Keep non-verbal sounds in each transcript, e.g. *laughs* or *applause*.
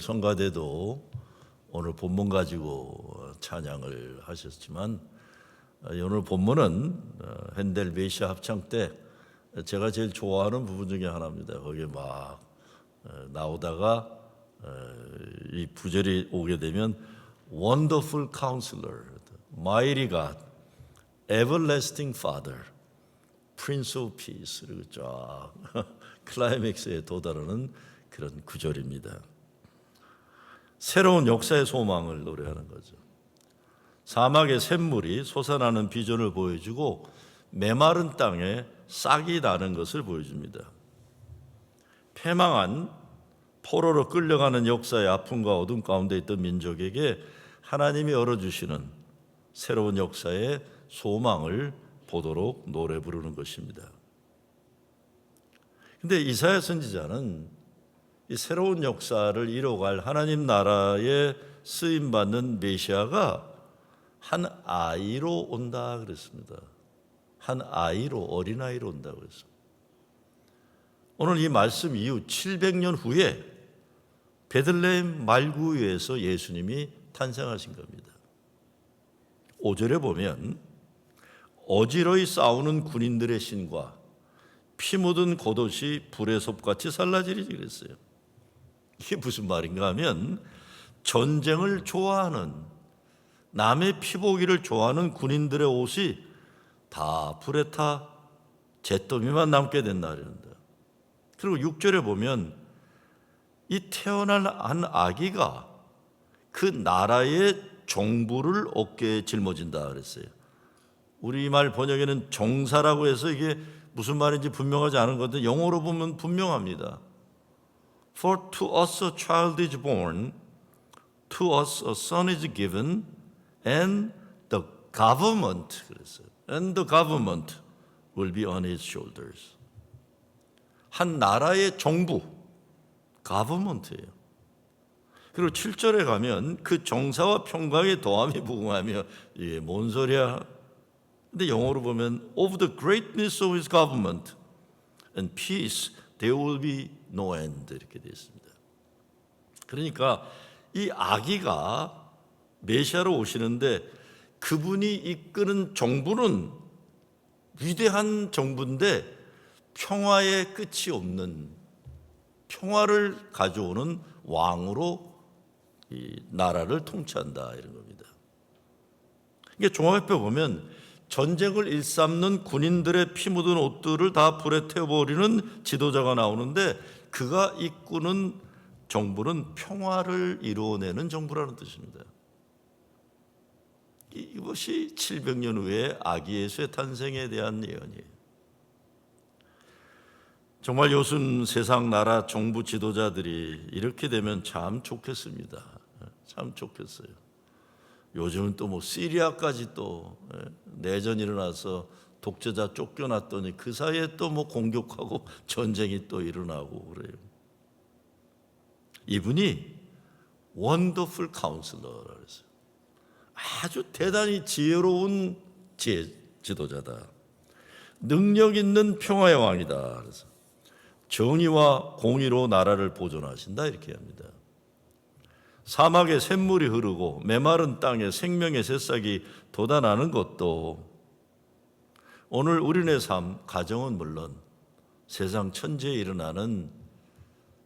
성가대도 오늘 본문 가지고 찬양을 하셨지만 어, 오늘 본문은 어, 핸델 메시아 합창 때 제가 제일 좋아하는 부분 중에 하나입니다. 거기에 막 어, 나오다가 이 부절이 오게 되면 Wonderful Counselor, Mighty God, Everlasting Father, Prince of Peace 그리고 쫙 *laughs* 클라이맥스에 도달하는 그런 구절입니다. 새로운 역사의 소망을 노래하는 거죠. 사막의 샘물이 솟아나는 비전을 보여주고 메마른 땅에 싹이 나는 것을 보여줍니다. 패망한 포로로 끌려가는 역사의 아픔과 어둠 가운데 있던 민족에게 하나님이 열어주시는 새로운 역사의 소망을 보도록 노래 부르는 것입니다. 근데 이사야 선지자는 이 새로운 역사를 이뤄갈 하나님 나라에 쓰임 받는 메시아가 한 아이로 온다 그랬습니다. 한 아이로 어린 아이로 온다 그랬습니다. 오늘 이 말씀 이후 700년 후에 베들레헴 말구유에서 예수님이 탄생하신 겁니다. 5절에 보면 어지러이 싸우는 군인들의 신과 피 묻은 겉옷이 불의 섭같이 살라지리 그랬어요. 이게 무슨 말인가 하면 전쟁을 좋아하는 남의 피보기를 좋아하는 군인들의 옷이 다 불에 타 잿더미만 남게 된다 그런다. 그리고 6절에 보면 이 태어날 한 아기가 그 나라의 정부를 어깨에 짊어진다 그랬어요. 우리말 번역에는 정사라고 해서 이게 무슨 말인지 분명하지 않은 건데 영어로 보면 분명합니다. For to us a child is born, to us a son is given, and the government 그랬어요. And the government will be on his shoulders. 한 나라의 정부, government예요. 그리고 7절에 가면 그 정사와 평강의 도함이 부응하며 이게 뭔 소리야? 근데 영어로 보면 of the greatness of his government and peace there will be no end 이렇게 되어 있습니다. 그러니까 이 아기가 메시아로 오시는데 그분이 이끄는 정부는 위대한 정부인데 평화의 끝이 없는 평화를 가져오는 왕으로 이 나라를 통치한다 이런 겁니다. 이게 종합해 보면 전쟁을 일삼는 군인들의 피 묻은 옷들을 다 불에 태워버리는 지도자가 나오는데 그가 이끄는 정부는 평화를 이루어내는 정부라는 뜻입니다. 이것이 700년 후에 아기 예수의 탄생에 대한 예언이에요. 정말 요즘 세상 나라 정부 지도자들이 이렇게 되면 참 좋겠습니다. 참 좋겠어요. 요즘은 또 뭐 시리아까지 또 예, 내전 일어나서 독재자 쫓겨났더니 그 사이에 또 뭐 공격하고 *laughs* 전쟁이 또 일어나고 그래요. 이분이 원더풀 카운슬러라 그랬어요. 아주 대단히 지혜로운 지 지도자다. 능력 있는 평화의 왕이다. 그래서 정의와 공의로 나라를 보존하신다 이렇게 합니다. 사막에 샘물이 흐르고 메마른 땅에 생명의 새싹이 돋아나는 것도 오늘 우리네 삶, 가정은 물론 세상 천지에 일어나는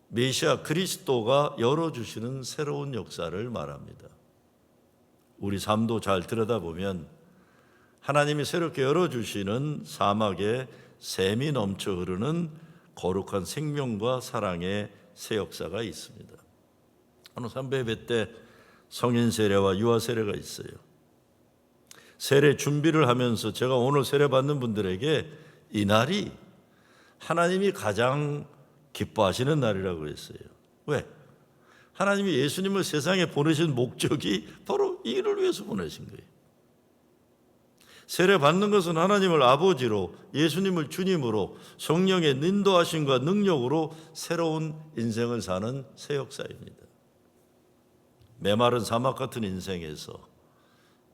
메시아 그리스도가 열어주시는 새로운 역사를 말합니다. 우리 삶도 잘 들여다보면 하나님이 새롭게 열어주시는 사막에 샘이 넘쳐 흐르는 거룩한 생명과 사랑의 새 역사가 있습니다. 오늘 삼배배 때 성인 세례와 유아 세례가 있어요. 세례 준비를 하면서 제가 오늘 세례 받는 분들에게 이 날이 하나님이 가장 기뻐하시는 날이라고 했어요. 왜? 하나님이 예수님을 세상에 보내신 목적이 바로 이를 위해서 보내신 거예요. 세례 받는 것은 하나님을 아버지로 예수님을 주님으로 성령의 인도하심과 능력으로 새로운 인생을 사는 새 역사입니다. 메마른 사막 같은 인생에서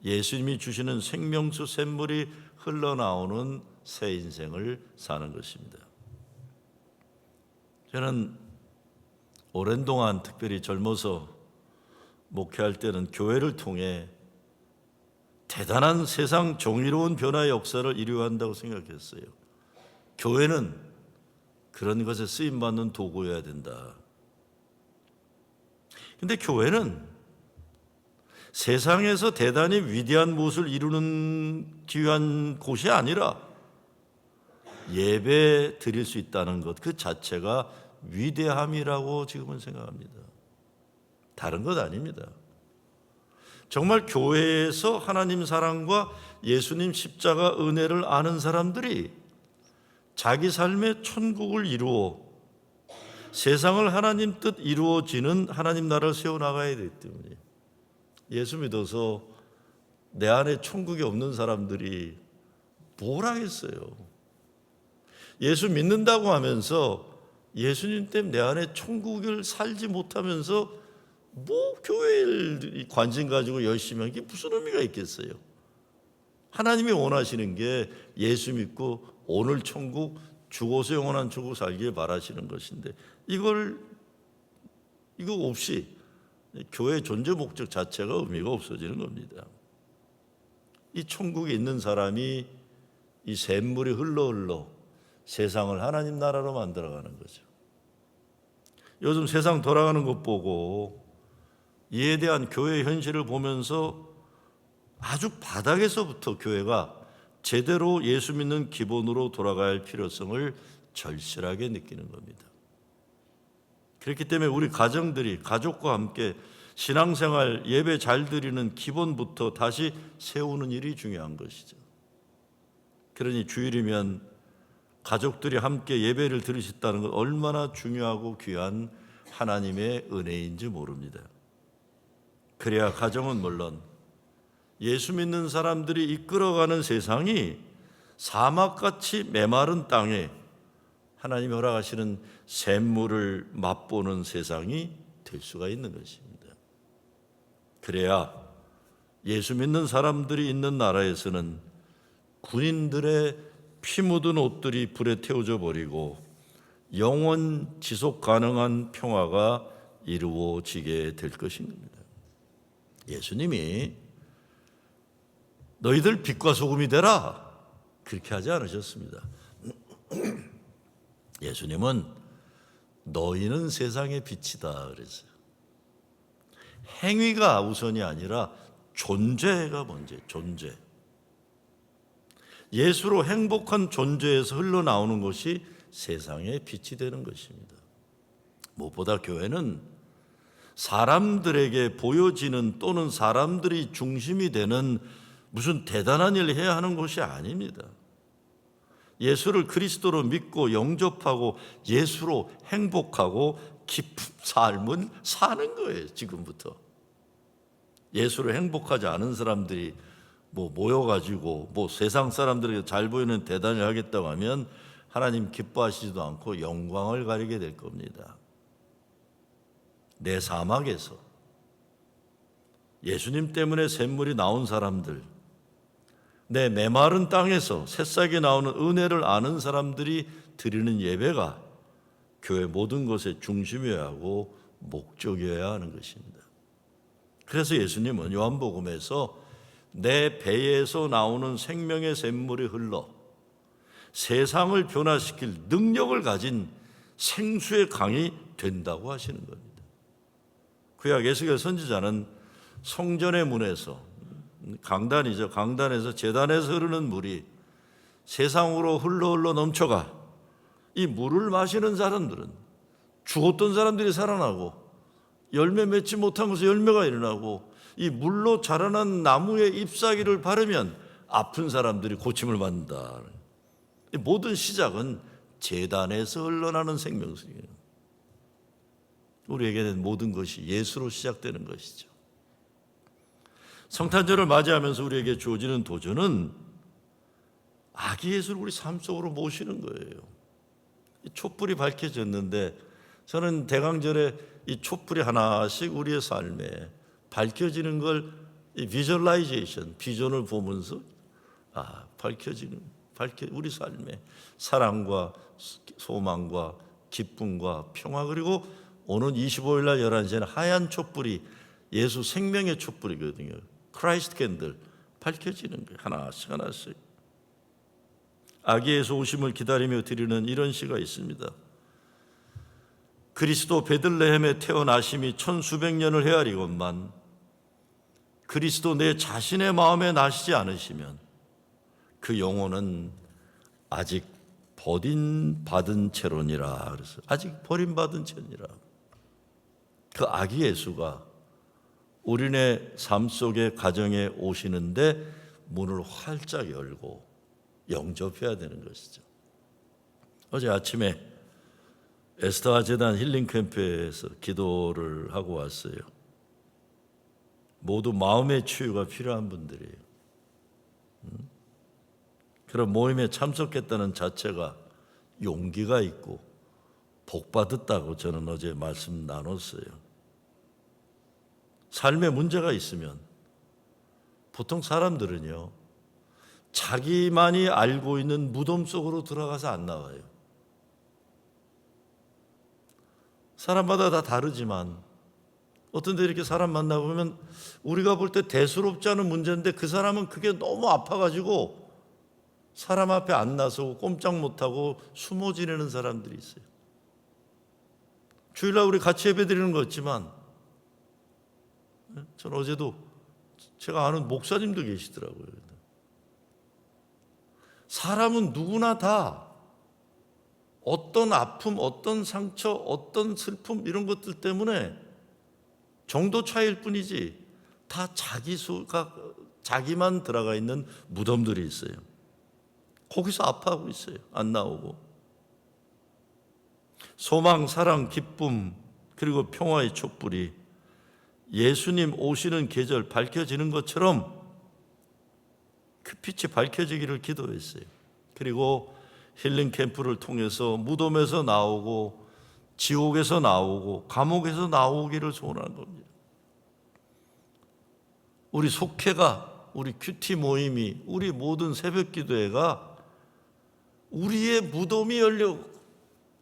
예수님이 주시는 생명수 샘물이 흘러나오는 새 인생을 사는 것입니다. 저는 오랜 동안 특별히 젊어서 목회할 때는 교회를 통해 대단한 세상 정의로운 변화의 역사를 이루어한다고 생각했어요. 교회는 그런 것에 쓰임 받는 도구여야 된다. 근데 교회는 세상에서 대단히 위대한 무엇을 이루는 귀한 곳이 아니라 예배 드릴 수 있다는 것 그 자체가 위대함이라고 지금은 생각합니다. 다른 것 아닙니다. 정말 교회에서 하나님 사랑과 예수님 십자가 은혜를 아는 사람들이 자기 삶의 천국을 이루어 세상을 하나님 뜻 이루어지는 하나님 나라를 세워 나가야 되기 때문에 예수 믿어서 내 안에 천국이 없는 사람들이 뭘 하겠어요? 예수 믿는다고 하면서 예수님 때문에 내 안에 천국을 살지 못하면서 뭐 교회를 관심 가지고 열심히 하는 게 무슨 의미가 있겠어요? 하나님이 원하시는 게 예수 믿고 오늘 천국 죽어서 영원한 천국 살길 바라시는 것인데 이걸 이거 없이 교회 존재 목적 자체가 의미가 없어지는 겁니다. 이 천국에 있는 사람이 이 샘물이 흘러 흘러 세상을 하나님 나라로 만들어가는 거죠. 요즘 세상 돌아가는 것 보고 이에 대한 교회 현실을 보면서 아주 바닥에서부터 교회가 제대로 예수 믿는 기본으로 할 필요성을 절실하게 느끼는 겁니다. 그렇기 때문에 우리 가정들이 가족과 함께 신앙생활 예배 잘 드리는 기본부터 다시 세우는 일이 중요한 것이죠. 그러니 주일이면 가족들이 함께 예배를 들으셨다는 건 얼마나 중요하고 귀한 하나님의 은혜인지 모릅니다. 그래야 가정은 물론 예수 믿는 사람들이 이끌어가는 세상이 사막같이 메마른 땅에 하나님이 허락하시는 샘물을 맛보는 세상이 될 수가 있는 것입니다. 그래야 예수 믿는 사람들이 있는 나라에서는 군인들의 피 묻은 옷들이 불에 태워져 버리고 영원 지속 가능한 평화가 이루어지게 될 것입니다. 예수님이 너희들 빛과 소금이 되라 그렇게 하지 않으셨습니다. *clears throat* 예수님은 너희는 세상의 빛이다 그랬어요. 행위가 우선이 아니라 존재가 먼저 존재. 예수로 행복한 존재에서 흘러나오는 것이 세상의 빛이 되는 것입니다. 무엇보다 교회는 사람들에게 보여지는 또는 사람들이 중심이 되는 무슨 대단한 일을 해야 하는 것이 아닙니다. 예수를 그리스도로 믿고 영접하고 예수로 행복하고 깊은 삶은 사는 거예요, 지금부터. 예수로 행복하지 않은 사람들이 뭐 모여가지고 뭐 세상 사람들에게 잘 보이는 대단을 하겠다고 하면 하나님 기뻐하시지도 않고 영광을 가리게 될 겁니다. 내 사막에서 예수님 때문에 샘물이 나온 사람들, 내 메마른 땅에서 새싹이 나오는 은혜를 아는 사람들이 드리는 예배가 교회 모든 것의 중심이어야 하고 목적이어야 하는 것입니다. 그래서 예수님은 요한복음에서 내 배에서 나오는 생명의 샘물이 흘러 세상을 변화시킬 능력을 가진 생수의 강이 된다고 하시는 겁니다. 구약 예수의 선지자는 성전의 문에서 강단이죠. 강단에서 재단에서 흐르는 물이 세상으로 흘러 흘러 넘쳐가 이 물을 마시는 사람들은 죽었던 사람들이 살아나고 열매 맺지 못한 것에 열매가 일어나고 이 물로 자라난 나무의 잎사귀를 바르면 아픈 사람들이 고침을 받는다. 모든 시작은 재단에서 흘러나는 생명수이에요. 우리에게는 모든 것이 예수로 시작되는 것이죠. 성탄절을 맞이하면서 우리에게 주어지는 도전은 아기 예수를 우리 삶 속으로 모시는 거예요. 촛불이 밝혀졌는데 저는 대강절에 이 촛불이 하나씩 우리의 삶에 밝혀지는 걸 비주얼라이제이션, 비전을 보면서 아, 밝혀지는 밝혀 우리 삶에 사랑과 소망과 기쁨과 평화 그리고 오는 25일 날 11시에는 하얀 촛불이 예수 생명의 촛불이거든요. 크라이스트 캔들 밝혀지는 거예요. 하나씩 하나씩. 아기 예수 오심을 기다리며 드리는 이런 시가 있습니다. 그리스도 베들레헴에 태어나심이 천수백 년을 헤아리건만 그리스도 내 자신의 마음에 나시지 않으시면 그 영혼은 아직 버린 받은 채로니라 그래서 아직 버림받은 채니라 그 아기 예수가 우리네 삶 속에 가정에 오시는데 문을 활짝 열고 영접해야 되는 것이죠. 어제 아침에 에스더 재단 힐링 캠프에서 기도를 하고 왔어요. 모두 마음의 치유가 필요한 분들이에요. 음? 그런 모임에 참석했다는 자체가 용기가 있고 복 받았다고 저는 어제 말씀 나눴어요. 삶에 문제가 있으면 보통 사람들은요, 자기만이 알고 있는 무덤 속으로 들어가서 안 나와요. 사람마다 다 다르지만 어떤 데 이렇게 사람 만나보면 우리가 볼 때 대수롭지 않은 문제인데 그 사람은 그게 너무 아파가지고 사람 앞에 안 나서고 꼼짝 못하고 숨어 지내는 사람들이 있어요. 주일날 우리 같이 예배 드리는 거 있지만 전 어제도 제가 아는 목사님도 계시더라고요. 사람은 누구나 다 어떤 아픔, 어떤 상처, 어떤 슬픔 이런 것들 때문에 정도 차이일 뿐이지 다 자기 수가 자기만 들어가 있는 무덤들이 있어요. 거기서 아파하고 있어요. 안 나오고. 소망, 사랑, 기쁨, 그리고 평화의 촛불이 예수님 오시는 계절 밝혀지는 것처럼 그 빛이 밝혀지기를 기도했어요. 그리고 힐링 캠프를 통해서 무덤에서 나오고 지옥에서 나오고 감옥에서 나오기를 소원하는 겁니다. 우리 속회가 우리 큐티 모임이 우리 모든 새벽 기도회가 우리의 무덤이 열려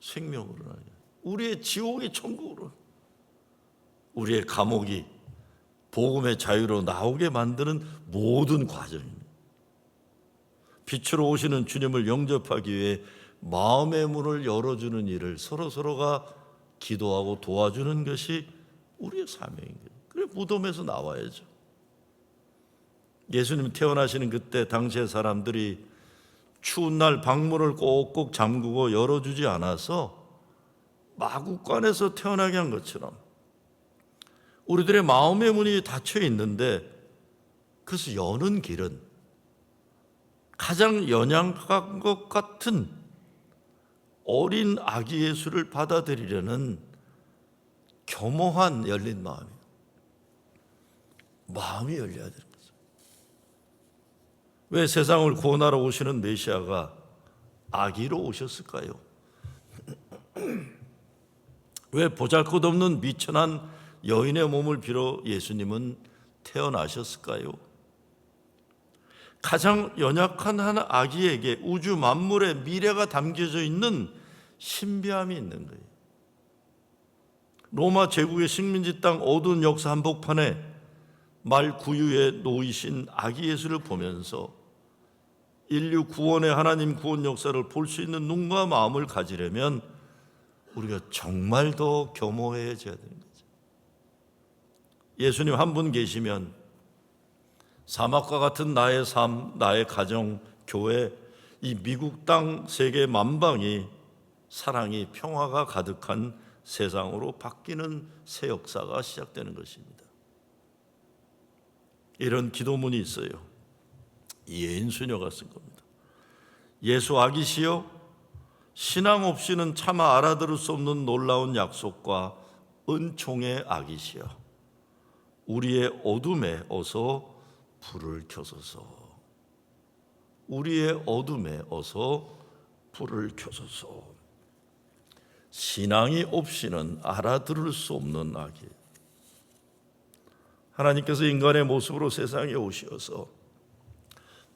생명으로 나요. 우리의 지옥이 천국으로 우리의 감옥이 복음의 자유로 나오게 만드는 모든 과정입니다. 빛으로 오시는 주님을 영접하기 위해 마음의 문을 열어주는 일을 서로 서로가 기도하고 도와주는 것이 우리의 거예요. 그래 무덤에서 나와야죠. 예수님 태어나시는 그때 당시의 사람들이 추운 날 방문을 꼭꼭 잠그고 열어주지 않아서 마국간에서 태어나게 한 것처럼 우리들의 마음의 문이 닫혀 있는데 그래서 여는 길은 가장 연약한 것 같은 어린 아기 예수를 받아들이려는 겸허한 열린 마음이에요. 마음이 열려야 되는 거죠. 왜 세상을 구원하러 오시는 메시아가 아기로 오셨을까요? *clears throat* 왜 보잘것없는 미천한 여인의 몸을 빌어 예수님은 태어나셨을까요? 가장 연약한 한 아기에게 우주 만물의 미래가 담겨져 있는 신비함이 있는 거예요. 로마 제국의 식민지 땅 어두운 역사 한복판에 말 구유에 놓이신 아기 예수를 보면서 인류 구원의 하나님 구원 역사를 볼 수 있는 눈과 마음을 가지려면 우리가 정말 더 겸허해져야 거죠. 예수님 한 분 계시면 사막과 같은 나의 삶, 나의 가정, 교회, 이 미국 땅 세계 만방이 사랑이 평화가 가득한 세상으로 바뀌는 새 역사가 시작되는 것입니다. 이런 기도문이 있어요. 예인 수녀가 쓴 겁니다. 예수 아기시여 신앙 없이는 차마 알아들을 수 없는 놀라운 약속과 은총의 아기시여 우리의 어둠에 어서 불을 켜소서. 우리의 어둠에 어서 불을 켜소서. 신앙이 없이는 알아들을 수 없는 악이. 하나님께서 인간의 모습으로 세상에 오셔서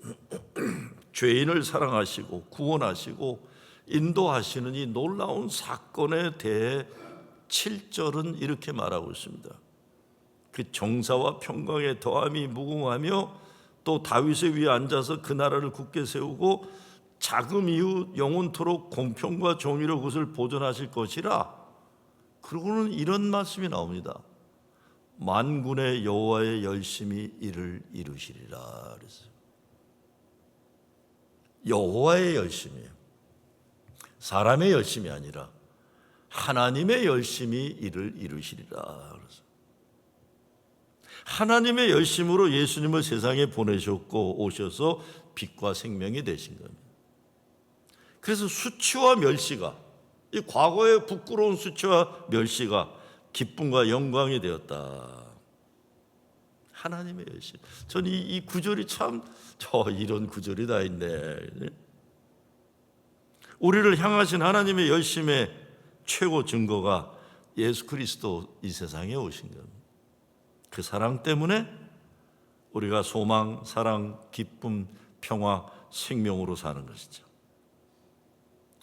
*clears throat* 죄인을 사랑하시고 구원하시고 인도하시는 이 놀라운 사건에 대해 7절은 이렇게 말하고 있습니다. 그 정사와 평강의 더함이 무궁하며 또 다윗의 위에 앉아서 그 나라를 굳게 세우고 자금 이후 영원토록 공평과 정의로 그것을 보존하실 것이라. 그러고는 이런 말씀이 나옵니다. 만군의 여호와의 열심히 이를 이루시리라. 여호와의 열심이에요. 사람의 열심이 아니라 하나님의 열심히 이를 이루시리라 그랬어요. 하나님의 열심으로 예수님을 세상에 보내셨고 오셔서 빛과 생명이 되신 겁니다. 그래서 수치와 멸시가 이 과거의 부끄러운 수치와 멸시가 기쁨과 영광이 되었다. 하나님의 열심. 저는 이, 이 구절이 참 저 이런 구절이 다 있네. 우리를 향하신 하나님의 열심의 최고 증거가 예수 그리스도 이 세상에 오신 겁니다. 그 사랑 때문에 우리가 소망, 사랑, 기쁨, 평화, 생명으로 사는 것이죠.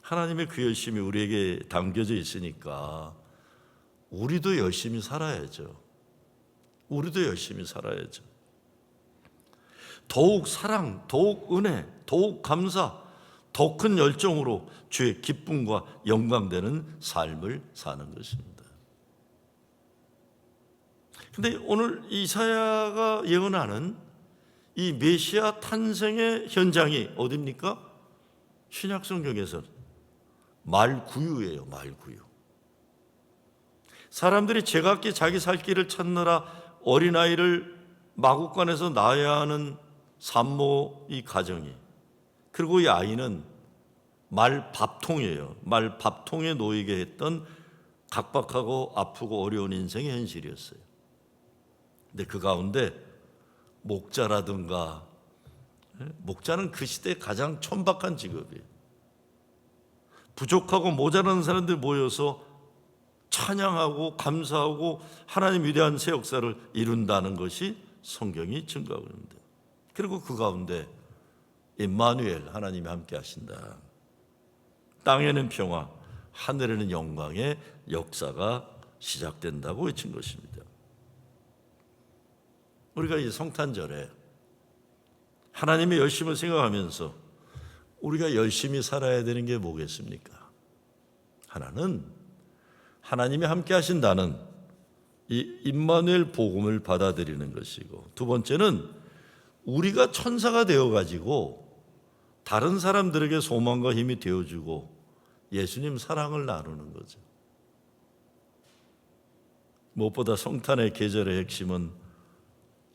하나님의 그 열심이 우리에게 담겨져 있으니까 우리도 열심히 살아야죠. 우리도 열심히 살아야죠. 더욱 사랑, 더욱 은혜, 더욱 감사, 더 큰 열정으로 주의 기쁨과 영광되는 삶을 사는 것입니다. 근데 오늘 이사야가 예언하는 이 메시아 탄생의 현장이 어딥니까? 신약 성경에서 말구유예요, 말구유. 사람들이 제각기 자기 살 길을 찾느라 어린아이를 마국간에서 낳아야 하는 산모 이 가정이 그리고 이 아이는 말 밥통이에요. 말 밥통에 놓이게 했던 각박하고 아프고 어려운 인생의 현실이었어요. 근데 그 가운데 목자라든가 예? 목자는 그 시대 가장 천박한 직업이에요. 부족하고 모자라는 사람들 모여서 찬양하고 감사하고 하나님 위대한 새 역사를 이룬다는 것이 성경이 증거하고 있는데 그리고 그 가운데 임마누엘 하나님이 함께 하신다. 땅에는 평화, 하늘에는 영광의 역사가 시작된다고 외친 것입니다. 우리가 이 성탄절에 하나님의 열심을 생각하면서 우리가 열심히 살아야 되는 게 뭐겠습니까? 하나는 하나님이 함께 하신다는 이 임마누엘 복음을 받아들이는 것이고 두 번째는 우리가 천사가 되어 가지고 다른 사람들에게 소망과 힘이 되어 주고 예수님 사랑을 나누는 거죠. 무엇보다 성탄의 계절의 핵심은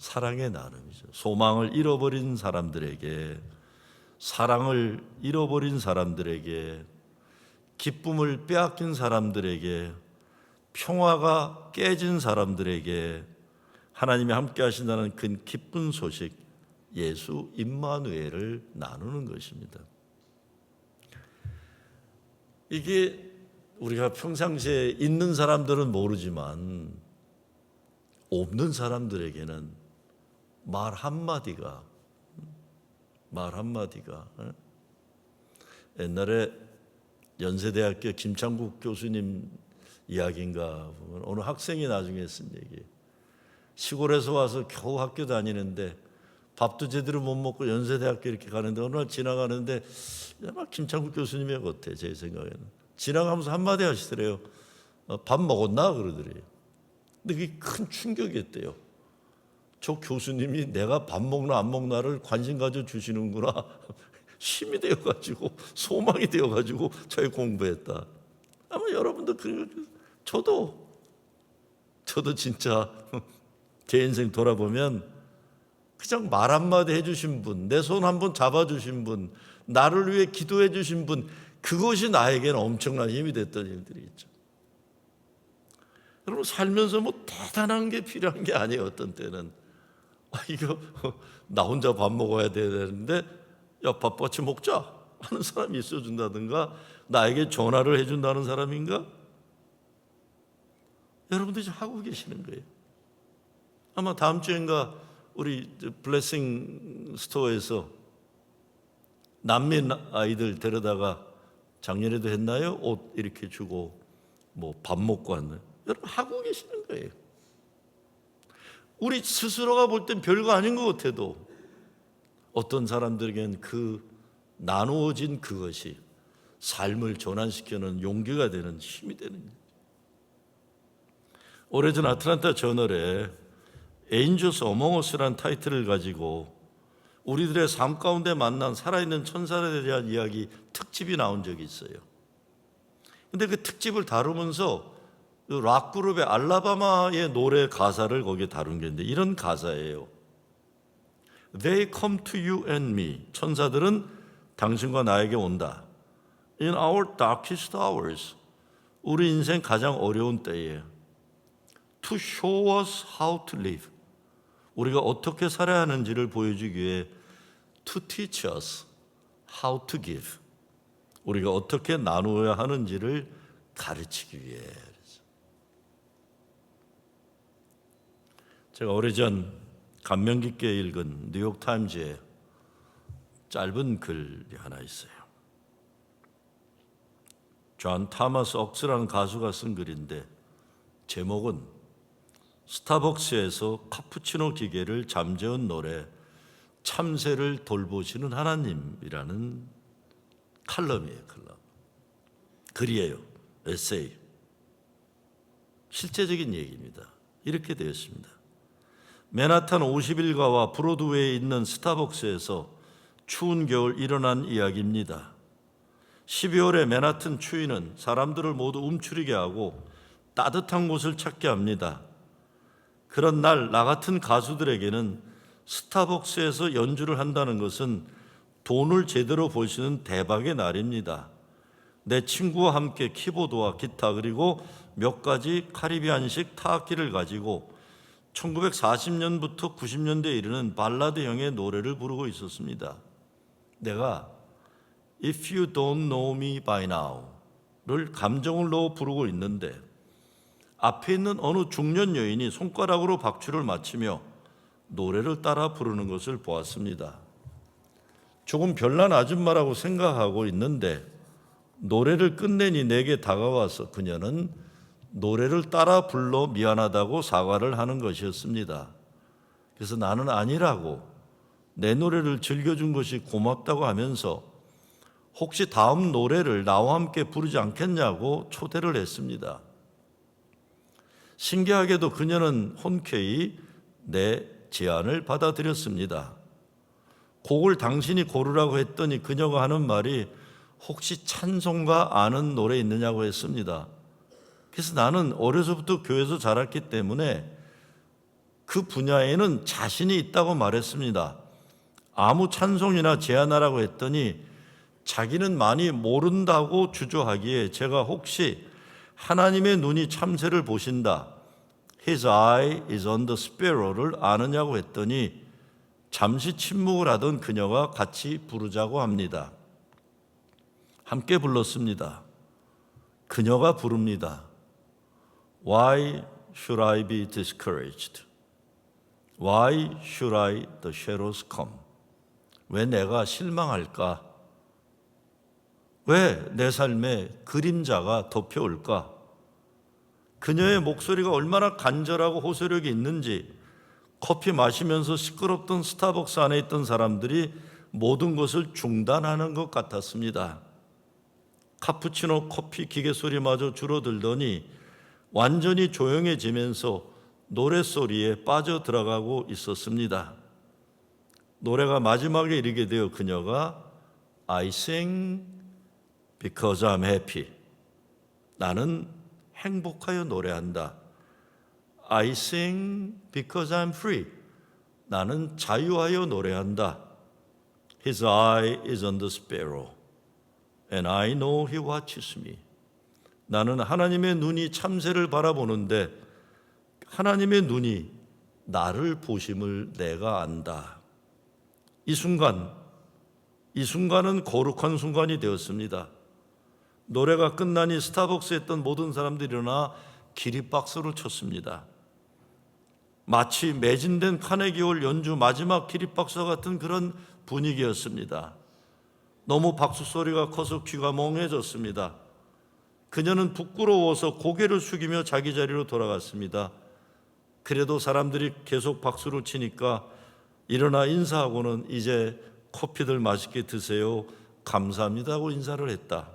사랑의 나눔이죠. 소망을 잃어버린 사람들에게 사랑을 잃어버린 사람들에게 기쁨을 빼앗긴 사람들에게 평화가 깨진 사람들에게 하나님이 함께 하신다는 그 기쁜 소식 예수 임마누엘을 나누는 것입니다. 이게 우리가 평상시에 있는 사람들은 모르지만 없는 사람들에게는 말 한마디가 말 한마디가 어? 옛날에 연세대학교 김창국 교수님 이야기인가 보면 어느 학생이 나중에 쓴 얘기. 시골에서 와서 겨우 학교 다니는데 밥도 제대로 못 먹고 연세대학교 이렇게 가는데 어느 날 지나가는데 아마 김창국 교수님의 같아 제 생각에는. 지나가면서 한마디 하시더래요. 어, 밥 먹었나? 그러더래요. 근데 그게 큰 충격이었대요 저 교수님이 내가 밥 먹나 안 먹나를 관심 가져 주시는구나 *laughs* 힘이 되어 가지고 소망이 되어 가지고 저희 공부했다 아마 여러분도 그 저도 저도 진짜 *laughs* 제 인생 돌아보면 그냥 말 한마디 해주신 분, 내 손 한 번 잡아주신 분, 나를 위해 기도해 주신 분, 그것이 나에게는 엄청난 힘이 됐던 일들이 있죠. 여러분 살면서 뭐 대단한 게 필요한 게 아니에요. 어떤 때는 아, 이거 나 혼자 밥 먹어야 되는데 야 밥 같이 먹자 하는 사람이 있어준다든가 나에게 전화를 해준다는 사람인가? 여러분들이 하고 계시는 거예요. 아마 다음 주인가 우리 블레싱 스토어에서 난민 아이들 데려다가 작년에도 했나요? 옷 이렇게 주고 뭐 밥 먹고 왔네. 여러분 하고 계시는 거예요. 우리 스스로가 볼 땐 별거 아닌 것 같아도 어떤 사람들에겐 그 나누어진 그것이 삶을 전환시키는 용기가 되는 힘이 되는 거예요. 오래전 아틀란타 저널에 에인저스 어몽어스라는 타이틀을 가지고 우리들의 삶 가운데 만난 살아있는 천사들에 대한 이야기 특집이 나온 적이 있어요. 근데 그 특집을 다루면서 그 락 그룹의 알라바마의 노래 가사를 거기에 다룬 게 있는데 이런 가사예요. They come to you and me. 천사들은 당신과 나에게 온다. In our darkest hours. 우리 인생 가장 어려운 때에 to show us how to live. 우리가 어떻게 살아야 하는지를 보여주기 위해 to teach us how to give. 우리가 어떻게 나누어야 하는지를 가르치기 위해. 제가 오래전 감명 깊게 읽은 뉴욕 타임즈에 짧은 글이 하나 있어요. 존 타마스 억스라는 가수가 쓴 글인데 제목은 스타벅스에서 카푸치노 기계를 잠재운 노래 참새를 돌보시는 하나님이라는 칼럼이에요, 칼럼. 글이에요. 에세이. 실제적인 얘기입니다. 이렇게 되었습니다. 맨하탄 50일가와 브로드웨이에 있는 스타벅스에서 추운 겨울 일어난 이야기입니다. 12월에 맨하튼 추위는 사람들을 모두 움츠리게 하고 따뜻한 곳을 찾게 합니다. 그런 날 나 같은 가수들에게는 스타벅스에서 연주를 한다는 것은 돈을 제대로 있는 대박의 날입니다. 내 친구와 함께 키보드와 기타 그리고 몇 가지 카리비안식 타악기를 가지고 1940년부터 90년대에 이르는 발라드형의 노래를 부르고 있었습니다. 내가 If You Don't Know Me By Now를 감정을 넣어 부르고 있는데 앞에 있는 어느 중년 여인이 손가락으로 박수를 맞추며 노래를 따라 부르는 것을 보았습니다. 조금 별난 아줌마라고 생각하고 있는데 노래를 끝내니 내게 다가와서 그녀는 노래를 따라 불러 미안하다고 사과를 하는 것이었습니다. 그래서 나는 아니라고 내 노래를 즐겨준 것이 고맙다고 하면서 혹시 다음 노래를 나와 함께 부르지 않겠냐고 초대를 했습니다. 신기하게도 그녀는 흔쾌히 내 제안을 받아들였습니다. 곡을 당신이 고르라고 했더니 그녀가 하는 말이 혹시 찬송가 아는 노래 있느냐고 했습니다. 그래서 나는 어려서부터 교회에서 자랐기 때문에 그 분야에는 자신이 있다고 말했습니다. 아무 찬송이나 제안하라고 했더니 자기는 많이 모른다고 주저하기에 제가 혹시 하나님의 눈이 참새를 보신다. His eye is on the sparrow를 아느냐고 했더니 잠시 침묵을 하던 그녀가 같이 부르자고 합니다. 함께 불렀습니다. 그녀가 부릅니다. Why should I be discouraged? Why should I the shadows come? 왜 내가 실망할까? 왜 내 삶에 그림자가 덮여올까? 그녀의 목소리가 얼마나 간절하고 호소력이 있는지 커피 마시면서 시끄럽던 스타벅스 안에 있던 사람들이 모든 것을 중단하는 것 같았습니다. 카푸치노 커피 기계 소리마저 줄어들더니 완전히 조용해지면서 노랫소리에 빠져 들어가고 있었습니다. 노래가 마지막에 이르게 되어 그녀가 I sing because I'm happy. 나는 행복하여 노래한다. I sing because I'm free. 나는 자유하여 노래한다. His eye is on the sparrow, and I know he watches me. 나는 하나님의 눈이 참새를 바라보는데 하나님의 눈이 나를 보심을 내가 안다. 이 순간, 이 순간은 거룩한 순간이 되었습니다. 노래가 끝나니 스타벅스에 있던 모든 사람들이 일어나 기립박수를 쳤습니다. 마치 매진된 카네기홀 연주 마지막 기립박수 같은 그런 분위기였습니다. 너무 박수 소리가 커서 귀가 멍해졌습니다. 그녀는 부끄러워서 고개를 숙이며 자기 자리로 돌아갔습니다. 그래도 사람들이 계속 박수를 치니까 일어나 인사하고는 이제 커피들 맛있게 드세요. 감사합니다 하고 인사를 했다.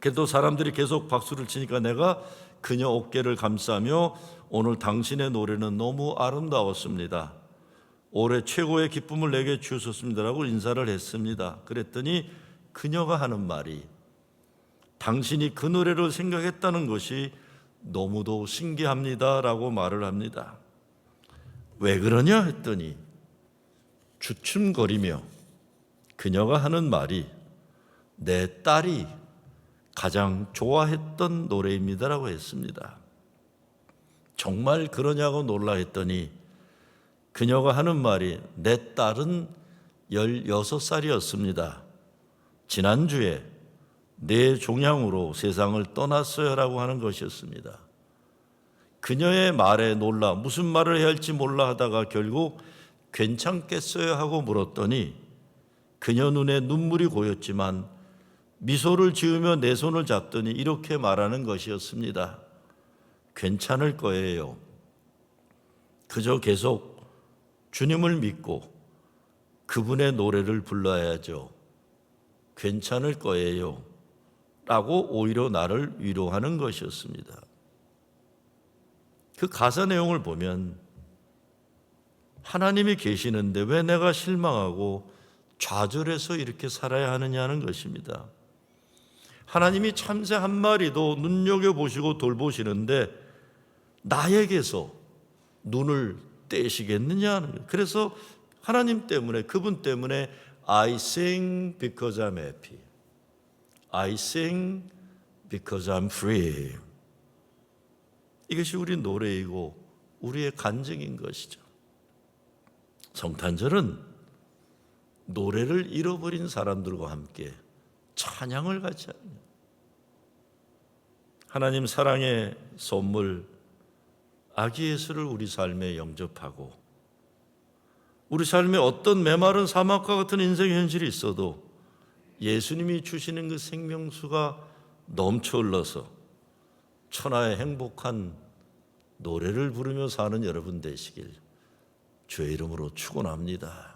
그래도 사람들이 계속 박수를 치니까 내가 그녀 어깨를 감싸며 오늘 당신의 노래는 너무 아름다웠습니다. 올해 최고의 기쁨을 내게 주셨습니다라고 인사를 했습니다. 그랬더니 그녀가 하는 말이 당신이 그 노래를 생각했다는 것이 너무도 신기합니다라고 말을 합니다. 왜 그러냐 했더니 주춤거리며 그녀가 하는 말이 내 딸이 가장 좋아했던 노래입니다라고 했습니다. 정말 그러냐고 놀라 했더니 그녀가 하는 말이 내 딸은 16살이었습니다. 지난주에 내 종양으로 세상을 떠났어요라고 하는 것이었습니다. 그녀의 말에 놀라 무슨 말을 해야 할지 몰라 하다가 결국 괜찮겠어요 하고 물었더니 그녀 눈에 눈물이 고였지만 미소를 지으며 내 손을 잡더니 이렇게 말하는 것이었습니다. 괜찮을 거예요. 그저 계속 주님을 믿고 그분의 노래를 불러야죠. 괜찮을 거예요. 라고 오히려 나를 위로하는 것이었습니다. 그 가사 내용을 보면 하나님이 계시는데 왜 내가 실망하고 좌절해서 이렇게 살아야 하느냐는 것입니다. 하나님이 참새 한 마리도 눈여겨보시고 돌보시는데 나에게서 눈을 떼시겠느냐. 그래서 하나님 때문에 그분 때문에 I sing because I'm happy. I sing because I'm free. 이것이 우리 노래이고 우리의 간증인 것이죠. 성탄절은 노래를 잃어버린 사람들과 함께 찬양을 같이 합니다. 하나님 사랑의 선물 아기 예수를 우리 삶에 영접하고 우리 삶에 어떤 메마른 사막과 같은 인생의 현실이 있어도 예수님이 주시는 그 생명수가 넘쳐 흘러서 천하의 행복한 노래를 부르며 사는 여러분 되시길 주의 이름으로 축원합니다.